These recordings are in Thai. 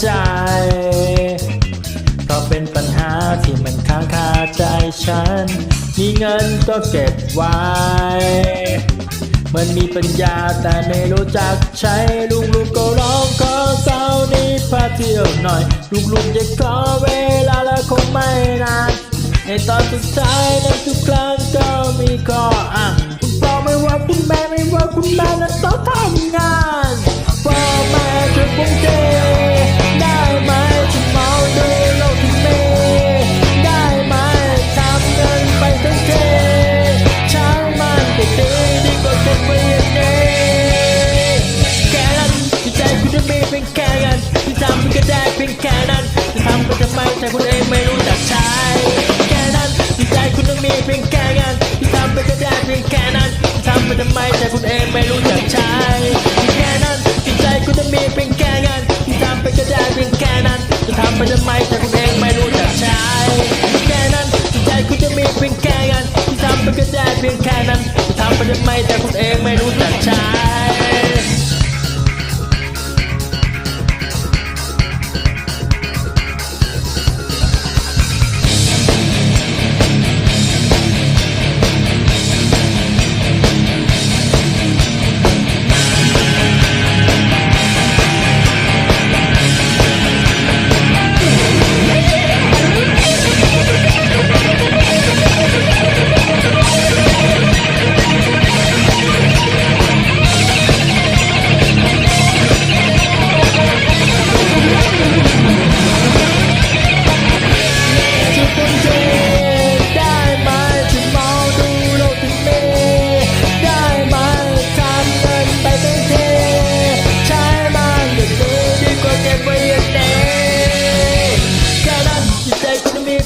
ใจก็เป็นปัญหาที่มันค้างคาใจฉัน มีเงินก็เก็บไว้ มันมีปัญญาแต่ไม่รู้จักใช้ ลูกๆก็ร้องขอเสาร์นี้พาเที่ยวหน่อย ลูกๆจะขอเวลาและคงไม่นานในตอนสุดท้ายนั้นทุกครั้งก็มีข้ออ้าง ทำไมแต่คุณเองไม่รู้จักใช้แค่นั้นจิตใจคุณจะมีเพียงแค่งานที่ทำไปก็ได้เพียงแค่นั้นจะทำไปทำไมแต่คุณเองไม่รู้จักใช้แค่นั้นจิตใจคุณจะมีเพียงแค่งานที่ทำไปก็ได้เพียงแค่นั้นจะทำไปทำไมแต่คุณเองไม่รู้จัก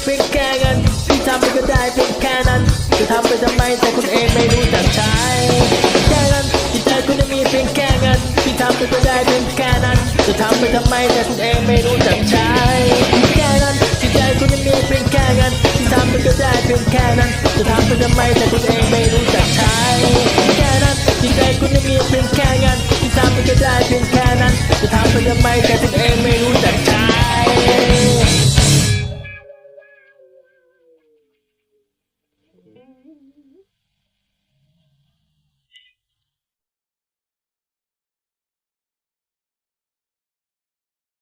เพียงแค่เงินที่ทำไปก็ได้เพียงแค่นั้นจะทำไปทำไมแต่คุณเองไม่รู้จักใช้แค่นั้นจิตใจคุณจะมีเพียงแค่เงินที่ทำไปก็ได้เพียงแค่นั้นจะทำไปทำไมแต่คุณเองไม่รู้จักใช้แค่นั้นจิตใจคุณมีเพียงแค่เงินที่ทำไปก็ได้เพียงแค่นั้นจะทำไปทำไมแต่คุณเองไม่รู้จักใช้แค่นั้นจิตใจคุณมีเพียงแค่เงินที่ทำไปก็ได้เพียงแค่นั้นจะทำไปทำไมแต่คุณ